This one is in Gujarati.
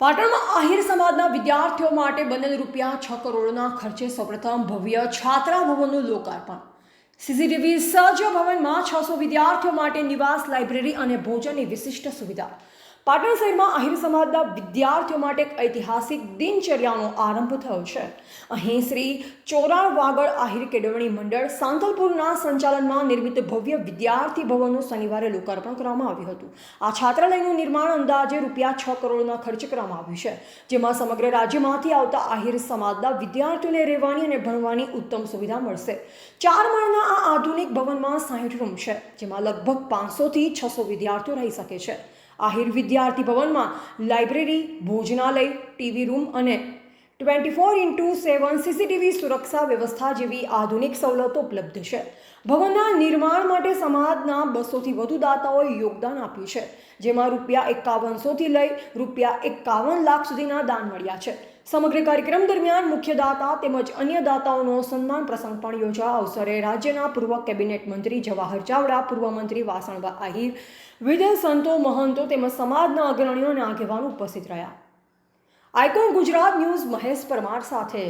પાટણમાં આહિર સમાજના વિદ્યાર્થીઓ માટે બનેલ રૂપિયા છ કરોડના ખર્ચે સૌપ્રથમ ભવ્ય છાત્રા ભવનનું લોકાર્પણ. સીસીટીવી સજ્જ ભવનમાં છસો વિદ્યાર્થીઓ માટે નિવાસ, લાઇબ્રેરી અને ભોજનની વિશિષ્ટ સુવિધા. પાટણ શહેરમાં આહિર સમાજના વિદ્યાર્થીઓ માટે એક ઐતિહાસિક દિનચર્યાનો આરંભ થયો છે. અહીં શ્રી ચોરાણ વાગડ આહિર કેળવણી મંડળ સાંતલપુરના સંચાલનમાં નિર્મિત ભવ્ય વિદ્યાર્થી ભવનનું શનિવારે લોકાર્પણ કરવામાં આવ્યું હતું. આ છાત્રાલયનું નિર્માણ અંદાજે રૂપિયા છ કરોડના ખર્ચ કરવામાં આવ્યું છે. જેમાં સમગ્ર રાજ્યમાંથી આવતા આહિર સમાજના વિદ્યાર્થીઓને રહેવાની અને ભણવાની ઉત્તમ સુવિધા મળશે. ચાર માળના આ આધુનિક ભવનમાં સાહીઠ રૂમ છે, જેમાં લગભગ પાંચસોથી છસો વિદ્યાર્થીઓ રહી શકે છે. આહિર વિદ્યાર્થી ભવનમાં લાઇબ્રેરી ભોજનાલય ટીવી રૂમ અને twenty four into seven CCTV સુરક્ષા વ્યવસ્થા જેવી આધુનિક સવલતો ઉપલબ્ધ છે. ભવનના નિર્માણ માટે સમાજના બસોથી વધુ દાતાઓએ યોગદાન આપ્યું છે, જેમાં રૂપિયા એકાવનસોથી લઈ રૂપિયા એકાવન લાખ સુધીના દાન મળ્યા છે. સમગ્ર કાર્યક્રમ દરમિયાન મુખ્ય દાતા તેમજ અન્ય દાતાઓનો સન્માન પ્રસંગ પણ યોજાવા અવસરે રાજ્યના પૂર્વ કેબિનેટ મંત્રી જવાહર ચાવડા, પૂર્વ મંત્રી વાસણભા આહિર વિવિધ સંતો મહંતો તેમજ સમાજના અગ્રણીઓ અને આગેવાનો ઉપસ્થિત રહ્યા. આઇકોન ગુજરાત ન્યૂઝ મહેશ પરમાર સાથે